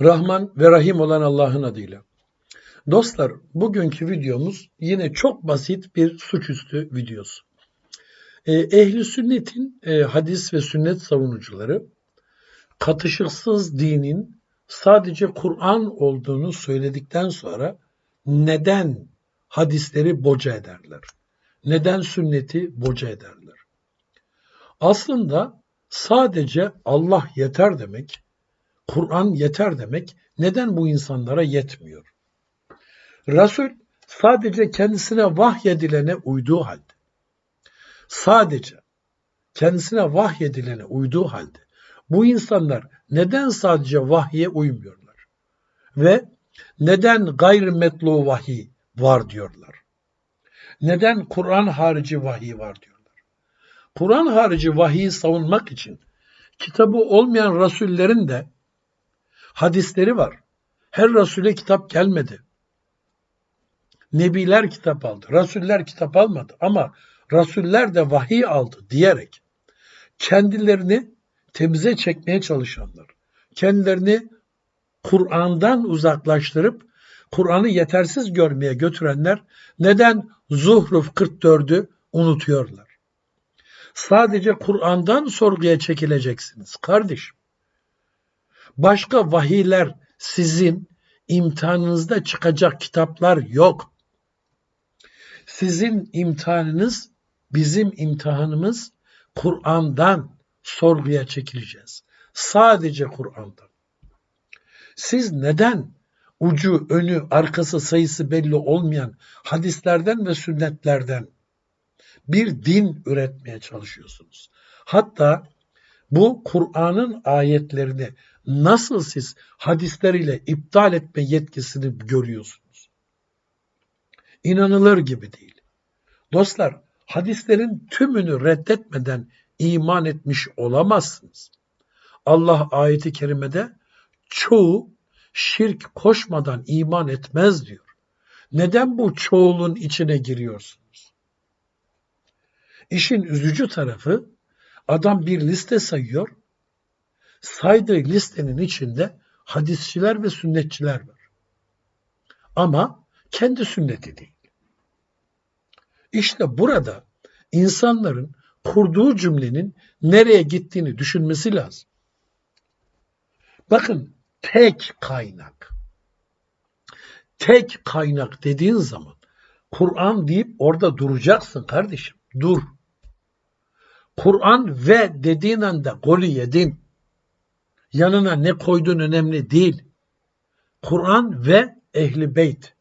Rahman ve Rahim olan Allah'ın adıyla. Dostlar, bugünkü videomuz yine çok basit bir suçüstü videosu. Ee, Ehli sünnetin e, hadis ve sünnet savunucuları katışıksız dinin sadece Kur'an olduğunu söyledikten sonra neden hadisleri boca ederler? Neden sünneti boca ederler? Aslında sadece Allah yeter demek, Kur'an yeter demek neden bu insanlara yetmiyor? Resul sadece kendisine vahyedilene uyduğu halde, sadece kendisine vahyedilene uyduğu halde bu insanlar neden sadece vahye uymuyorlar? Ve neden gayrimetlu vahiy var diyorlar? Neden Kur'an harici vahiy var diyorlar? Kur'an harici vahiyi savunmak için kitabı olmayan rasullerin de hadisleri var. Her rasule kitap gelmedi. Nebiler kitap aldı. Rasuller kitap almadı ama rasuller de vahiy aldı diyerek kendilerini temize çekmeye çalışanlar, kendilerini Kur'an'dan uzaklaştırıp Kur'an'ı yetersiz görmeye götürenler neden Zuhruf 44'ü unutuyorlar? Sadece Kur'an'dan sorguya çekileceksiniz kardeşim. Başka vahiyler sizin imtihanınızda çıkacak kitaplar yok. Sizin imtihanınız, bizim imtihanımız Kur'an'dan sorguya çekileceğiz. Sadece Kur'an'dan. Siz neden ucu, önü, arkası, sayısı belli olmayan hadislerden ve sünnetlerden bir din üretmeye çalışıyorsunuz? Hatta bu Kur'an'ın ayetlerini nasıl siz hadisleriyle iptal etme yetkisini görüyorsunuz? İnanılır gibi değil. Dostlar, hadislerin tümünü reddetmeden iman etmiş olamazsınız. Allah ayeti kerimede çoğu şirk koşmadan iman etmez diyor. Neden bu çoğulun içine giriyorsunuz? İşin üzücü tarafı adam bir liste sayıyor. Saydığı listenin içinde hadisçiler ve sünnetçiler var. Ama kendi sünneti değil. İşte burada insanların kurduğu cümlenin nereye gittiğini düşünmesi lazım. Bakın tek kaynak. Tek kaynak dediğin zaman Kur'an deyip orada duracaksın kardeşim. Dur. Kur'an ve dediğin anda golü yedin. Yanına ne koyduğun önemli değil. Kur'an ve ehli beyt.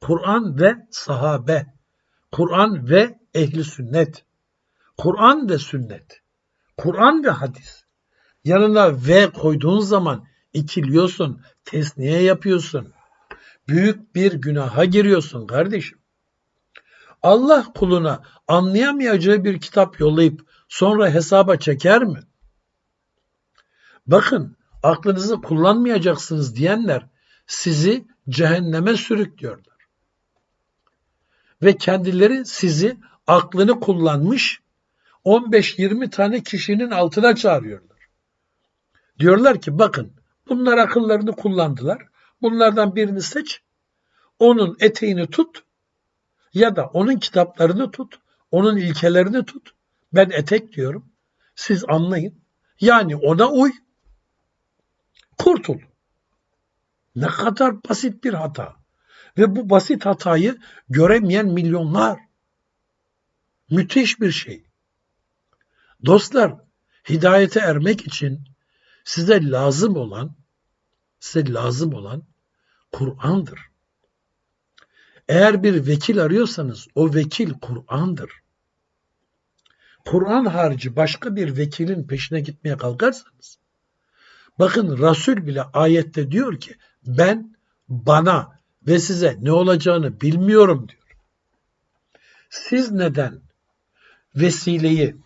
Kur'an ve sahabe. Kur'an ve ehli sünnet. Kur'an ve sünnet. Kur'an ve hadis. Yanına ve koyduğun zaman ikiliyorsun, tesniye yapıyorsun. Büyük bir günaha giriyorsun kardeşim. Allah kuluna anlayamayacağı bir kitap yollayıp sonra hesaba çeker mi? Bakın aklınızı kullanmayacaksınız diyenler sizi cehenneme sürüklüyorlar. Ve kendileri sizi aklını kullanmış 15-20 tane kişinin altına çağırıyorlar. Diyorlar ki bakın bunlar akıllarını kullandılar. Bunlardan birini seç. Onun eteğini tut ya da onun kitaplarını tut. Onun ilkelerini tut. Ben etek diyorum. Siz anlayın. Yani ona uy. Kurtul. Ne kadar basit bir hata. Ve bu basit hatayı göremeyen milyonlar. Müthiş bir şey. Dostlar, hidayete ermek için size lazım olan size lazım olan Kur'an'dır. Eğer bir vekil arıyorsanız o vekil Kur'an'dır. Kur'an harici başka bir vekilin peşine gitmeye kalkarsanız bakın Resul bile ayette diyor ki ben bana ve size ne olacağını bilmiyorum diyor. Siz neden vesileyi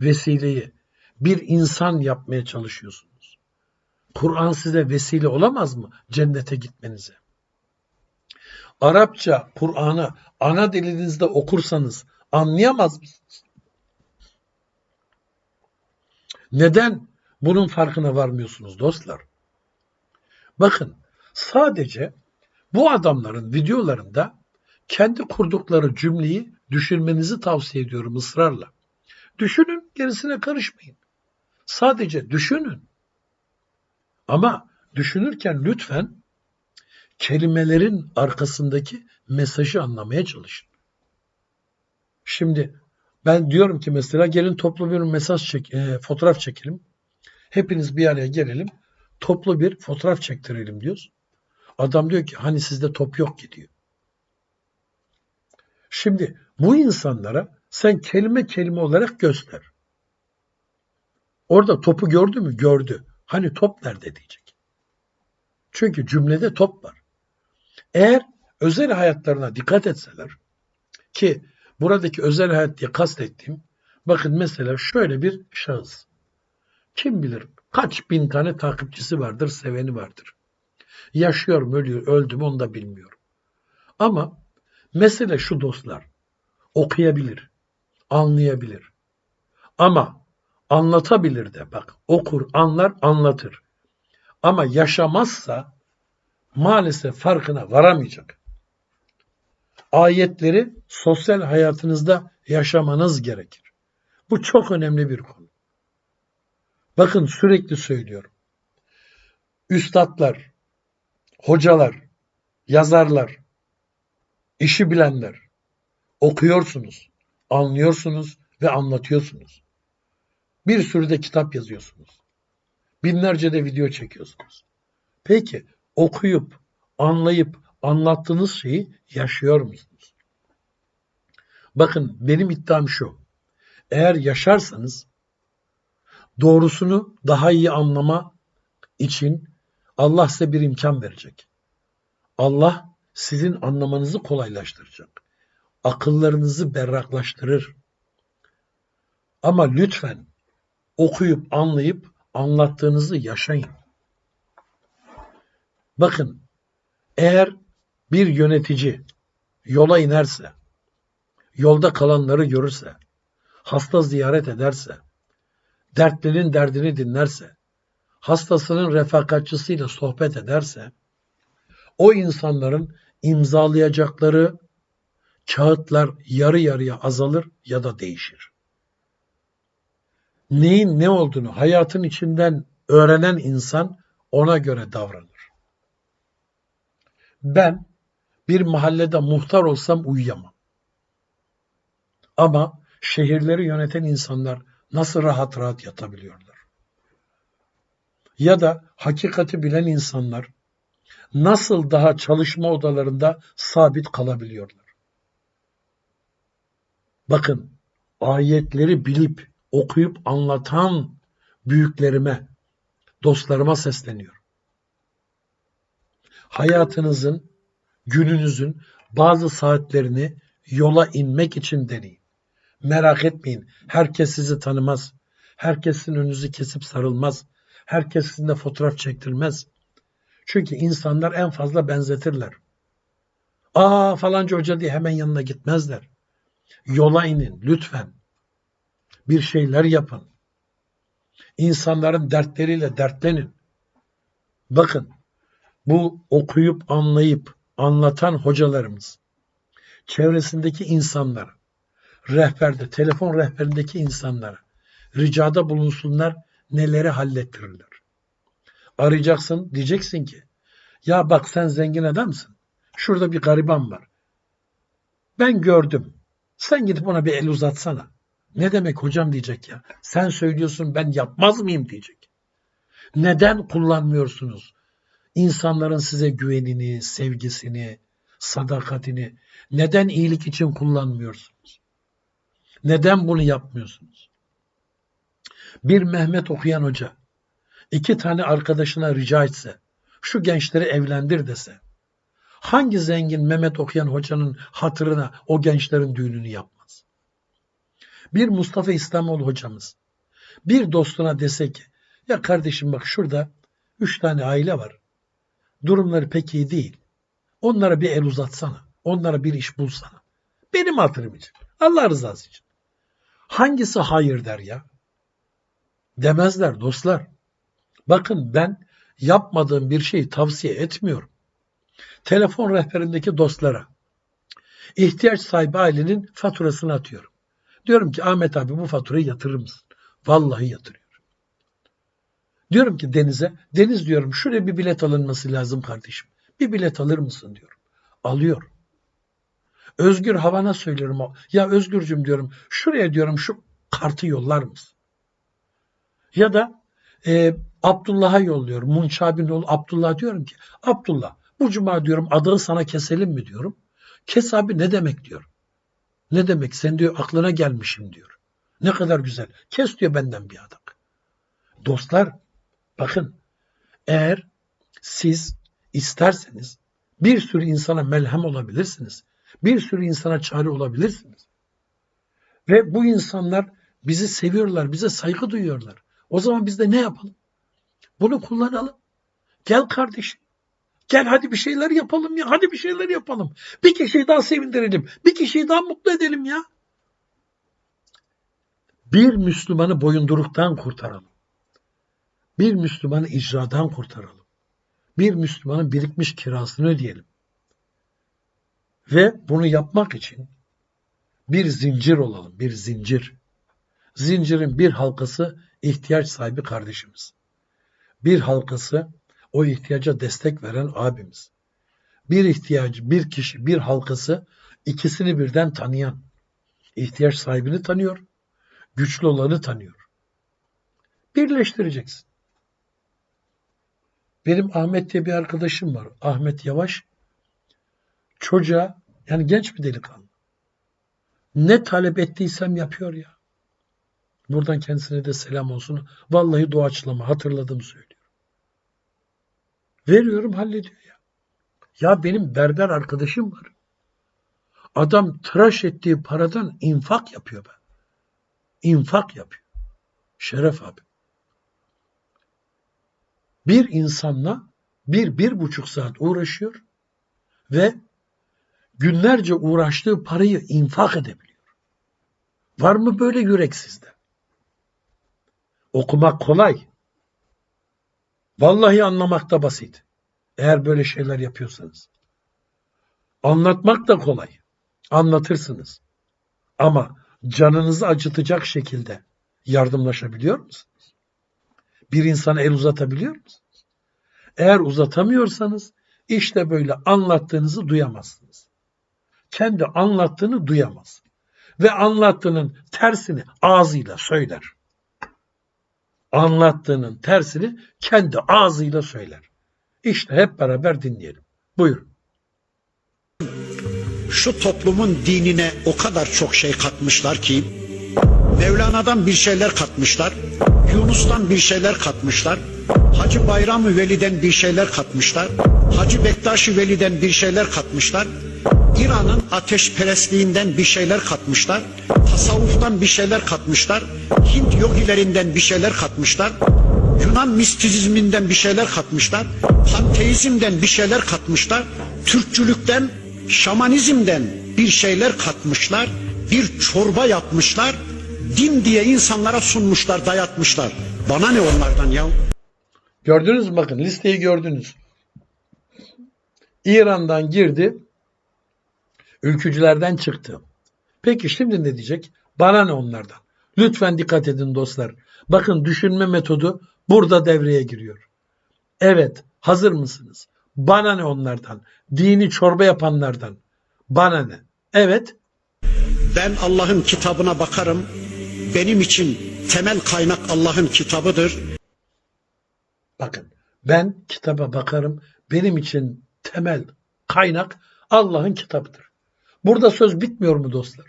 vesileyi bir insan yapmaya çalışıyorsunuz? Kur'an size vesile olamaz mı cennete gitmenize? Arapça Kur'an'ı ana dilinizde okursanız anlayamaz mısınız? Neden bunun farkına varmıyorsunuz dostlar? Bakın sadece bu adamların videolarında kendi kurdukları cümleyi düşünmenizi tavsiye ediyorum ısrarla. Düşünün gerisine karışmayın. Sadece düşünün. Ama düşünürken lütfen kelimelerin arkasındaki mesajı anlamaya çalışın. Şimdi ben diyorum ki mesela gelin toplu bir mesaj çek, e, fotoğraf çekelim. Hepiniz bir araya gelelim. Toplu bir fotoğraf çektirelim diyoruz. Adam diyor ki hani sizde top yok ki diyor. Şimdi bu insanlara sen kelime kelime olarak göster. Orada topu gördü mü? Gördü. Hani top nerede diyecek. Çünkü cümlede top var. Eğer özel hayatlarına dikkat etseler ki buradaki özel hayat diye kastettiğim bakın mesela şöyle bir şahıs. Kim bilir kaç bin tane takipçisi vardır, seveni vardır. Yaşıyor mu, ölüyor, öldü mü onu da bilmiyorum. Ama mesele şu dostlar. Okuyabilir, anlayabilir. Ama anlatabilir de bak okur, anlar, anlatır. Ama yaşamazsa maalesef farkına varamayacak. Ayetleri sosyal hayatınızda yaşamanız gerekir. Bu çok önemli bir konu. Bakın sürekli söylüyorum. Üstadlar, hocalar, yazarlar, işi bilenler okuyorsunuz, anlıyorsunuz ve anlatıyorsunuz. Bir sürü de kitap yazıyorsunuz. Binlerce de video çekiyorsunuz. Peki okuyup, anlayıp, anlattığınız şeyi yaşıyor musunuz? Bakın benim iddiam şu. Eğer yaşarsanız doğrusunu daha iyi anlama için Allah size bir imkan verecek. Allah sizin anlamanızı kolaylaştıracak. Akıllarınızı berraklaştırır. Ama lütfen okuyup anlayıp anlattığınızı yaşayın. Bakın eğer bir yönetici yola inerse, yolda kalanları görürse, hasta ziyaret ederse, dertlinin derdini dinlerse, hastasının refakatçısıyla sohbet ederse, o insanların imzalayacakları kağıtlar yarı yarıya azalır ya da değişir. Neyin ne olduğunu hayatın içinden öğrenen insan ona göre davranır. Ben bir mahallede muhtar olsam uyuyamam. Ama şehirleri yöneten insanlar nasıl rahat rahat yatabiliyorlar? Ya da hakikati bilen insanlar nasıl daha çalışma odalarında sabit kalabiliyorlar? Bakın ayetleri bilip okuyup anlatan büyüklerime, dostlarıma sesleniyor. Hayatınızın, gününüzün bazı saatlerini yola inmek için deneyin. Merak etmeyin. Herkes sizi tanımaz. Herkesin önünüzü kesip sarılmaz. Herkes sizinle fotoğraf çektirmez. Çünkü insanlar en fazla benzetirler. Aa falanca hoca diye hemen yanına gitmezler. Yola inin lütfen. Bir şeyler yapın. İnsanların dertleriyle dertlenin. Bakın bu okuyup anlayıp anlatan hocalarımız çevresindeki insanlar rehberde, telefon rehberindeki insanlara ricada bulunsunlar, neleri hallettirirler. Arayacaksın, diyeceksin ki ya bak sen zengin adamsın. Şurada bir gariban var. Ben gördüm. Sen gidip ona bir el uzatsana. Ne demek hocam diyecek ya. Sen söylüyorsun ben yapmaz mıyım diyecek. Neden kullanmıyorsunuz? İnsanların size güvenini, sevgisini, sadakatini neden iyilik için kullanmıyorsunuz? Neden bunu yapmıyorsunuz? Bir Mehmet okuyan hoca iki tane arkadaşına rica etse şu gençleri evlendir dese hangi zengin Mehmet okuyan hocanın hatırına o gençlerin düğününü yapmaz? Bir Mustafa İslamoğlu hocamız bir dostuna dese ki ya kardeşim bak şurada üç tane aile var. Durumları pek iyi değil. Onlara bir el uzatsana. Onlara bir iş bulsana. Benim hatırım için. Allah rızası için. Hangisi hayır der ya? Demezler dostlar. Bakın ben yapmadığım bir şeyi tavsiye etmiyorum. Telefon rehberindeki dostlara ihtiyaç sahibi ailenin faturasını atıyorum. Diyorum ki Ahmet abi bu faturayı yatırır mısın? Vallahi yatırıyor. Diyorum ki Deniz'e, Deniz diyorum şuraya bir bilet alınması lazım kardeşim. Bir bilet alır mısın diyorum. Alıyor. Özgür Havan'a söylüyorum. Ya Özgürcüm diyorum şuraya diyorum şu kartı yollar mısın? Ya da e, Abdullah'a yolluyorum. Munçabin oğlu Abdullah diyorum ki Abdullah bu cuma diyorum adağı sana keselim mi diyorum. Kes abi ne demek diyor. Ne demek sen diyor aklına gelmişim diyor. Ne kadar güzel. Kes diyor benden bir adak. Dostlar bakın eğer siz isterseniz bir sürü insana melhem olabilirsiniz. Bir sürü insana çare olabilirsiniz. Ve bu insanlar bizi seviyorlar, bize saygı duyuyorlar. O zaman biz de ne yapalım? Bunu kullanalım. Gel kardeşim. Gel hadi bir şeyler yapalım ya. Hadi bir şeyler yapalım. Bir kişiyi daha sevindirelim. Bir kişiyi daha mutlu edelim ya. Bir Müslümanı boyunduruktan kurtaralım. Bir Müslümanı icradan kurtaralım. Bir Müslümanın birikmiş kirasını ödeyelim. Ve bunu yapmak için bir zincir olalım, bir zincir. Zincirin bir halkası ihtiyaç sahibi kardeşimiz. Bir halkası o ihtiyaca destek veren abimiz. Bir ihtiyacı, bir kişi, bir halkası ikisini birden tanıyan. ihtiyaç sahibini tanıyor, güçlü olanı tanıyor. Birleştireceksin. Benim Ahmet diye bir arkadaşım var. Ahmet Yavaş. Çocuğa yani genç bir delikanlı. Ne talep ettiysem yapıyor ya. Buradan kendisine de selam olsun. Vallahi doğaçlama hatırladım söylüyor. Veriyorum hallediyor ya. Ya benim berber arkadaşım var. Adam tıraş ettiği paradan infak yapıyor be. İnfak yapıyor. Şeref abi. Bir insanla bir, bir buçuk saat uğraşıyor ve günlerce uğraştığı parayı infak edebiliyor. Var mı böyle yürek sizde? Okumak kolay. Vallahi anlamak da basit. Eğer böyle şeyler yapıyorsanız. Anlatmak da kolay. Anlatırsınız. Ama canınızı acıtacak şekilde yardımlaşabiliyor musunuz? Bir insana el uzatabiliyor musunuz? Eğer uzatamıyorsanız işte böyle anlattığınızı duyamazsınız. Kendi anlattığını duyamaz. Ve anlattığının tersini ağzıyla söyler anlattığının tersini kendi ağzıyla söyler. İşte hep beraber dinleyelim. Buyurun. Şu toplumun dinine o kadar çok şey katmışlar ki Mevlana'dan bir şeyler katmışlar. Yunus'tan bir şeyler katmışlar. Hacı Bayram-ı Veli'den bir şeyler katmışlar. Hacı Bektaş-ı Veli'den bir şeyler katmışlar. İran'ın ateşperestliğinden bir şeyler katmışlar. Tasavvuftan bir şeyler katmışlar. Hint yogilerinden bir şeyler katmışlar. Yunan mistizminden bir şeyler katmışlar. Panteizmden bir şeyler katmışlar. Türkçülükten, şamanizmden bir şeyler katmışlar. Bir çorba yapmışlar. Din diye insanlara sunmuşlar, dayatmışlar. Bana ne onlardan ya? Gördünüz mü bakın listeyi gördünüz. İran'dan girdi. Ülkücülerden çıktı. Peki şimdi ne diyecek? Bana ne onlardan? Lütfen dikkat edin dostlar. Bakın düşünme metodu burada devreye giriyor. Evet, hazır mısınız? Bana ne onlardan? Dini çorba yapanlardan. Bana ne? Evet, Ben Allah'ın kitabına bakarım. Benim için temel kaynak Allah'ın kitabıdır. bakın ben kitaba bakarım. Benim için temel kaynak Allah'ın kitabıdır. Burada söz bitmiyor mu dostlar?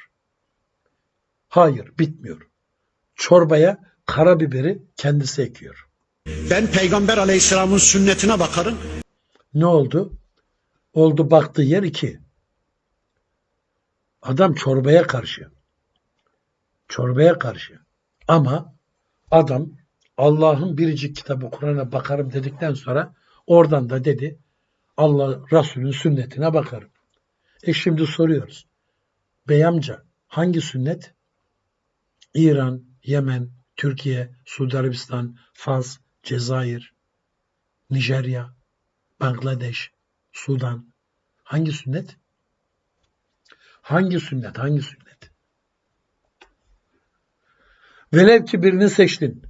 Hayır, bitmiyor. Çorbaya karabiberi kendisi ekiyor. Ben Peygamber Aleyhisselam'ın sünnetine bakarım. Ne oldu? Oldu baktığı yer iki. Adam çorbaya karşı. Çorbaya karşı. Ama adam Allah'ın biricik kitabı Kur'an'a bakarım dedikten sonra oradan da dedi Allah Resulün sünnetine bakarım. E şimdi soruyoruz. Bey amca hangi sünnet? İran, Yemen, Türkiye, Suudi Arabistan, Fas, Cezayir. Nijerya, Bangladeş, Sudan. Hangi sünnet? Hangi sünnet? Hangi sünnet? Velev ki birini seçtin.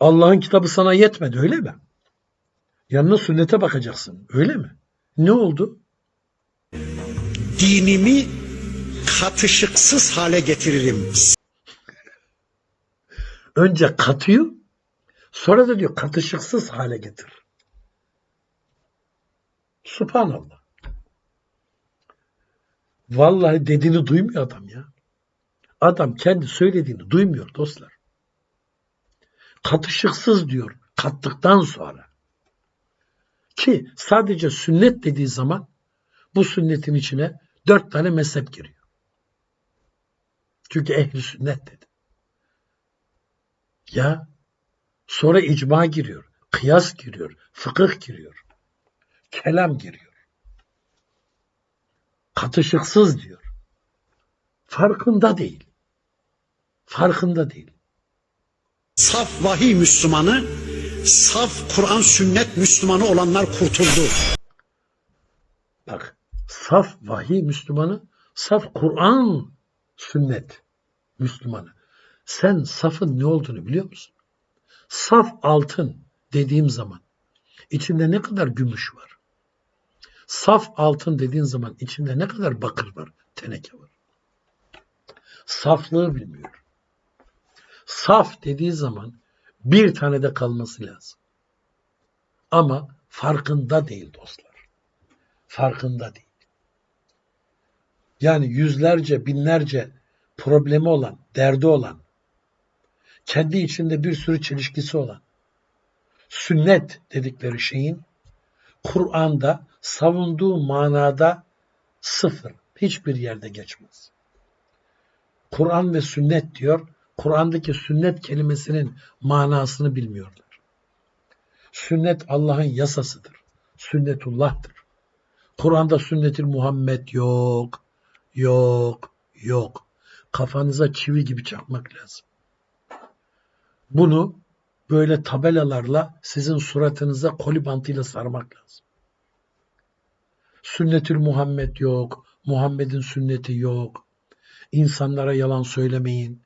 Allah'ın kitabı sana yetmedi öyle mi? Yanına sünnete bakacaksın öyle mi? Ne oldu? Dinimi katışıksız hale getiririm. Önce katıyor, sonra da diyor katışıksız hale getir. Subhanallah. Vallahi dediğini duymuyor adam ya. Adam kendi söylediğini duymuyor dostlar. Katışıksız diyor kattıktan sonra. Ki sadece sünnet dediği zaman bu sünnetin içine dört tane mezhep giriyor. Çünkü ehli sünnet dedi. Ya sonra icma giriyor, kıyas giriyor, fıkıh giriyor, kelam giriyor. Katışıksız diyor. Farkında değil. Farkında değil. Saf vahiy Müslümanı, saf Kur'an sünnet Müslümanı olanlar kurtuldu. Bak saf vahiy Müslümanı, saf Kur'an sünnet Müslümanı. Sen safın ne olduğunu biliyor musun? Saf altın dediğim zaman içinde ne kadar gümüş var? Saf altın dediğin zaman içinde ne kadar bakır var, teneke var? Saflığı bilmiyor. Saf dediği zaman bir tane de kalması lazım. Ama farkında değil dostlar. Farkında değil. Yani yüzlerce, binlerce problemi olan, derdi olan, kendi içinde bir sürü çelişkisi olan, sünnet dedikleri şeyin Kur'an'da savunduğu manada sıfır, hiçbir yerde geçmez. Kur'an ve sünnet diyor, Kur'an'daki sünnet kelimesinin manasını bilmiyorlar. Sünnet Allah'ın yasasıdır. Sünnetullah'tır. Kur'an'da sünnetil Muhammed yok, yok, yok. Kafanıza çivi gibi çakmak lazım. Bunu böyle tabelalarla sizin suratınıza koli bantıyla sarmak lazım. Sünnetül Muhammed yok, Muhammed'in sünneti yok. İnsanlara yalan söylemeyin.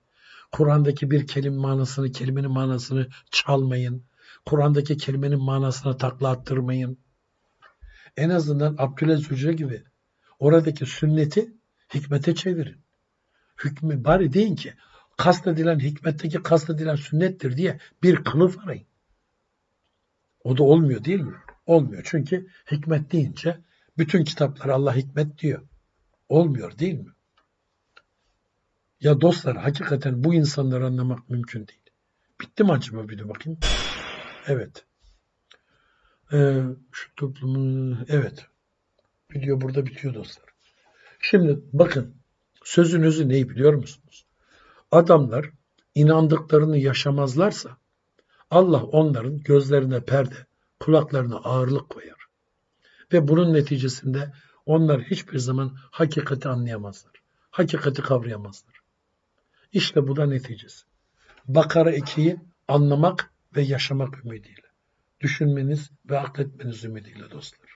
Kur'an'daki bir kelime manasını, kelimenin manasını çalmayın. Kur'an'daki kelimenin manasına takla attırmayın. En azından Abdülaziz Hoca gibi oradaki sünneti hikmete çevirin. Hükmü bari deyin ki kastedilen hikmetteki kastedilen sünnettir diye bir kılıf arayın. O da olmuyor değil mi? Olmuyor. Çünkü hikmet deyince bütün kitaplara Allah hikmet diyor. Olmuyor değil mi? Ya dostlar hakikaten bu insanları anlamak mümkün değil. Bitti mi acaba bir de bakayım? Evet. Ee, şu toplumu evet. Video burada bitiyor dostlar. Şimdi bakın sözün özü neyi biliyor musunuz? Adamlar inandıklarını yaşamazlarsa Allah onların gözlerine perde, kulaklarına ağırlık koyar. Ve bunun neticesinde onlar hiçbir zaman hakikati anlayamazlar. Hakikati kavrayamazlar. İşte bu da neticesi. Bakara 2'yi anlamak ve yaşamak ümidiyle. Düşünmeniz ve akletmeniz ümidiyle dostlar.